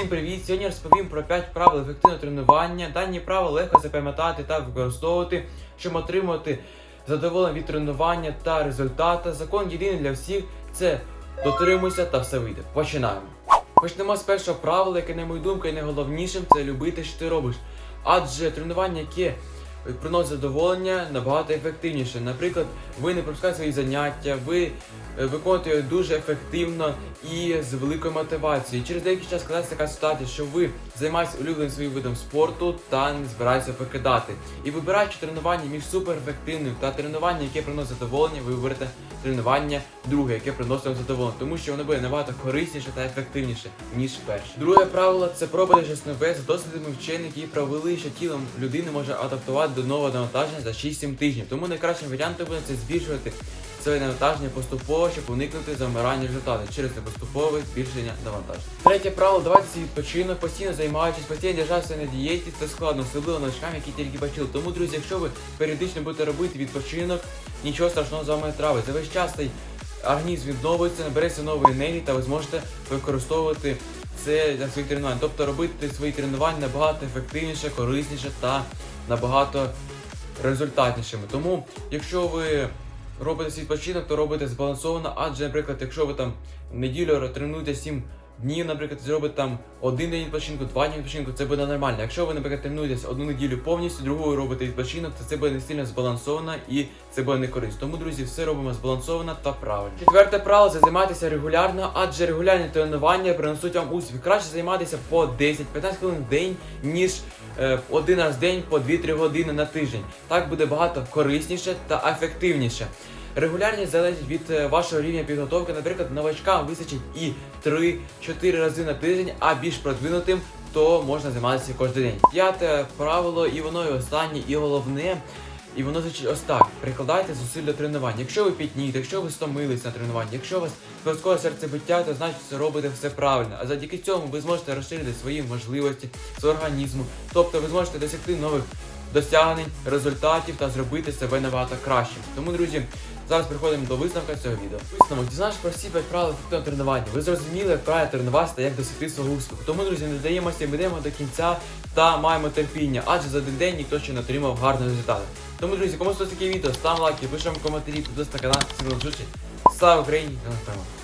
Всім привіт! Сьогодні розповім про 5 правил ефективного тренування. Дані правила легко запам'ятати та використовувати, щоб отримати задоволення від тренування та результата. Закон єдиний для всіх це дотримуйся та все вийде. Починаємо. Почнемо з першого правила, яке, на мою думку, є найголовнішим це любити, що ти робиш. Адже тренування, яке приносить задоволення, набагато ефективніше. Наприклад, ви не пропускаєте свої заняття, ви е, виконуєте його дуже ефективно і з великою мотивацією. Через деякий час складається така ситуація, що ви займаєтесь улюбленим своїм видом спорту та не збираєтеся покидати. І вибираючи тренування між суперефективним та тренуванням, яке приносить задоволення, ви виберете тренування друге, яке приносить вам задоволення, тому що воно буде набагато корисніше та ефективніше, ніж перше. Друге правило це пробувати щось нове з дослідами вчених, які провели, що тілом людини може адаптувати до нового навантаження за 6-7 тижнів. Тому найкращим варіантом буде це збільшувати своє навантаження поступово, щоб уникнути замирання результату через поступове збільшення навантаження. Третє правило давайте свій відпочинок, постійно займаючись, постійно держатися на дієті. Це складно, особливо новачкам, які тільки почали. Тому, друзі, якщо ви періодично будете робити відпочинок, нічого страшного з вами не трапиться. За весь час цей організм відновиться, набереться нової енергії, та ви зможете використовувати це для своїх тренувань. Тобто робити свої тренування набагато ефективніше, корисніше та набагато результатнішими. Тому, якщо ви робите свій відпочинок, то робите збалансовано, адже, наприклад, якщо ви там неділю тренуєте 7 днів, наприклад, зробите там один день відпочинку, два дні відпочинку, це буде нормально. Якщо ви, наприклад, тренуєтесь одну неділю повністю, другу робите відпочинок, то це буде не сильно збалансовано і це буде не корисно. Тому, друзі, все робимо збалансовано та правильно. Четверте правило це займатися регулярно, адже регулярні тренування принесуть вам успіх. Краще займатися по 10-15 хвилин в день, ніж е, один раз в день по 2-3 години на тиждень. Так буде багато корисніше та ефективніше. Регулярність залежить від е, вашого рівня підготовки. Наприклад, новачкам вистачить і 3-4 рази на тиждень, а більш продвинутим то можна займатися кожен день. П'яте правило, і воно і останнє, і головне. І воно звучить ось так: прикладайте зусиль до тренування. Якщо ви пітнієте, якщо ви стомились на тренуванні, якщо у вас скороткове серцебиття, то значить це робите все правильно. А завдяки цьому ви зможете розширити свої можливості свого організму. Тобто ви зможете досягти нових досягнень, результатів та зробити себе набагато кращим. Тому, друзі, зараз переходимо до висновка цього відео. Висновок дізнаєш про всі 5 правил ефективного тренування. Ви зрозуміли, як правильно тренуватися та як досягти свого успіху. Тому, друзі, не даємося, ми йдемо до кінця та маємо терпіння, адже за один день ніхто ще не отримав гарні результати. Тому, друзі, кому сподобалось таке відео, став лайки, пишемо коментарі, підписуйтесь на канал, всім зустрічі. Слава Україні! Та!